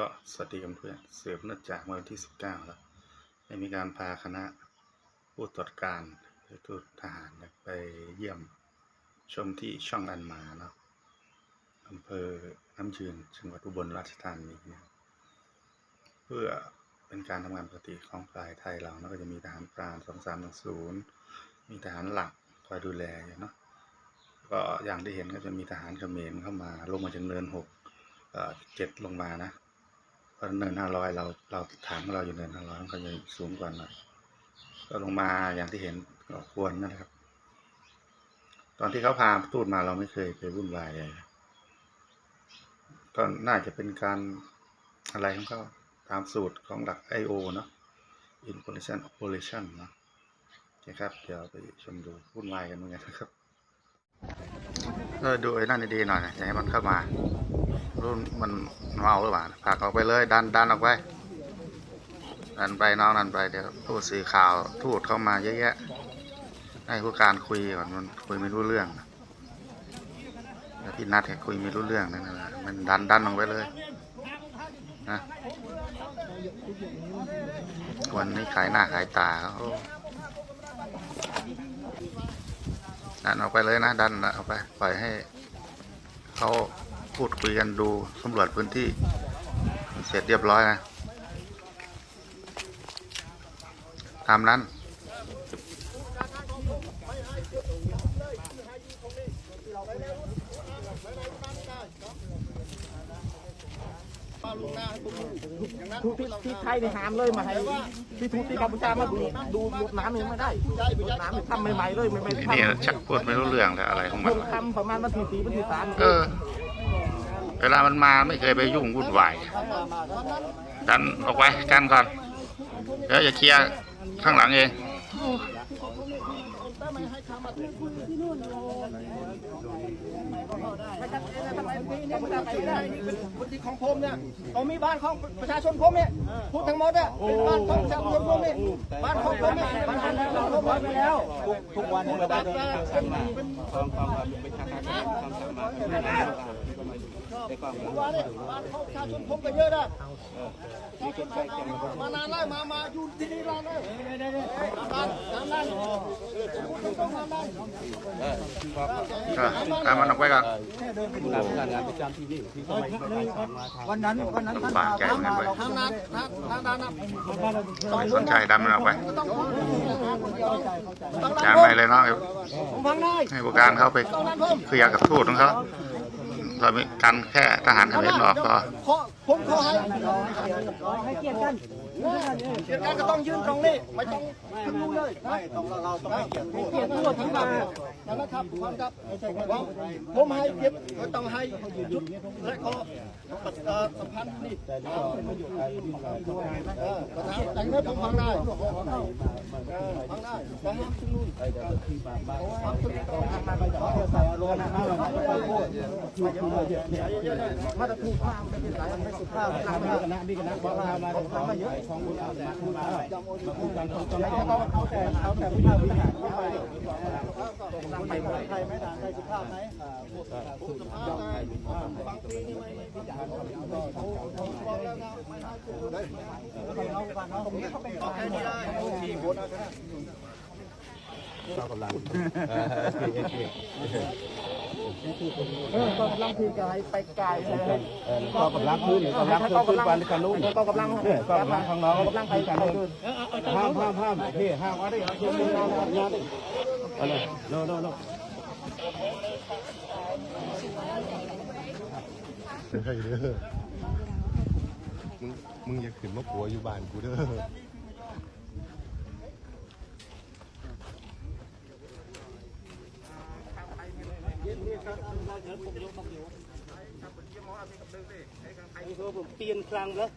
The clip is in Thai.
ก็สวัสดีกันเพื่อนเสืบเนื่องจากเมื่อวันที่ 19 แล้วได้มีการพาคณะผู้ตรวจการหรือทูตทหารไปเยี่ยมชมที่ช่องอันมาเนาะอำเภอน้ำยืนจังหวัดอุบลราชธานีเนี่ยเพื่อเป็นการทำงานปกติของฝ่ายไทยเราแล้วก็จะมีทหารพราน2310มีทหารหลักคอยดูแลอยู่เนาะก็อย่างที่เห็นก็จะมีทหารเขมรเข้ามาลงมาจากเนินหกเจ็ดลงมานะ เพราะเนินห้าร้อยเราเราฐานของเราอยู่เนินห้าร้อยมันก็จะสูงกว่าหน่อยก็ลงมาอย่างที่เห็นก็ควรนะครับ ตอนที่เขาพาตูดมาเราไม่เคยไปวุ่นวายเลยก็น่าจะเป็นการอะไรของเขาตามสูตรของหลัก I.O. เนอะ Information Operation เนอะโอเครับ เดี๋ยวไปชมดูวุ่นวายกันเหมือนกันนะครับก็ดูไอ้นั่นดีๆหน่อยอย่าให้มันเข้ามา รุ่นมันเมาหรือเปล่าผลักออกไปเลยดันดันออกไปดันไปน้องดันไปเดี๋ยวทูตสื่อข่าวทูตเข้ามาเยอะแยะให้ผู้การคุยก่อนมันคุยไม่รู้เรื่องแล้วพี่นัดให้คุยไม่รู้เรื่องนั่นแหละมันดันดันออกไปเลยนะวันนี้ขายหน้าขายตาเขาดันออกไปเลยนะดันออกไปปล่อยให้เขา พูดคุยกันดูสำรวจพื้นที่ เสร็จเรียบร้อยนะตามนั้น ทุกที่ที่ไทยในหามเลยมาให้ที่ทุกที่กัมพูชามาดูดูรถน้ำยังไม่ได้รถน้ำเนี่ยทำใหม่ๆเลยไม่ไม่ทนี่ชักพูดไม่รู้เรื่องแล้วอะไรของำมันเพิ่งวะทำประมาณวันที่สี่วันที่สามเออเวลามันมาไม่เคยไปยุ่งวุ่นวายดันออกไปกันก่อนเดี๋ยวจะเคลียร์ข้างหลังเอง คนที่ของผมเนี่ยเขามีบ้านของประชาชนผมเนี่ยพูดทั้งหมดเนี่ยเป็นบ้านของประชาชนผมเนี่ยบ้านของผมเนี่ยบ้านของผมผมไปแล้วทุกวันนี้เราได้เดินทางมาเป็นความความเป็นทางการความสามารถในความบ้านเนี่ยบ้านของประชาชนผมก็เยอะนะประชาชนผมเอามานานแล้วมามาอยู่ที่นี่นานแล้ว นานนานนานพูดตรงๆนานนานก็ตามมันออกไปก่อนงานงานประจำที่นี่ที่สมัยไปสอนวันนั้นวันนั้นท่านลำบากใจเหมือนกันเว้ยทางนั้นทางทางนั้นนะไม่สนใจดันมันออกไปองพูดต้องจามไปเลยเนาะให้ผู้การเขาไปเคลียร์กับทูตของเขา เรามีกันแค่ทหารเขมรออกก็ขอผมขอให้ให้เกียรติกันเกียรติกันก็ต้องยืนตรงนี้ไม่ต้องขึ้นนู่นเลยไม่ต้องเราต้องให้เกียรติเกียรติทั่วทั้งบ้านนั่นนะครับฟังครับผมผมให้เกียรติก็ต้องให้ยุดและก็สัมพันธ์นี่แต่งเนื้อผมฟังได้ ฟังได้แต่ห้ามขึ้นนู่นห้ามขึ้นใส่อารมณ์มาตรถูกข้ามเป็นสายไม่สุภาพคณะนี่คณะบอกมามาของมาเยอะของคุณเอามาคุณมามาคุณกันของตอนแรกเอาแต่เอาแต่วิชาวิหารไป ไปใครไม่ทานใครสุภาพไหมสุภาพไงบางทีนี่ไม่ไม่พิจารณาผมบอกแล้วนะไม่ให้คุณได้เอากันเอาตรงนี้เขาเป็นแค่นี้ได้สี่คนนะเรากำลังเออก็กำลังคือกายไปไกลเลยเออก็กำลังพื้นกำลังพื้นพื้นวันกันลุ่มก็กำลังก็กำลังข้างน้องกำลังไปกันเลยห้ามห้ามห้ามพี่ห้ามว่าได้เอามือเอาเอา เอาเลยโน่โน่โน่เฮ้ยเด้อมึงมึงอย่าขึ้นมาปัวอยู่บ้านกูเด้อผมเปลี่ยนครั้งแล้ว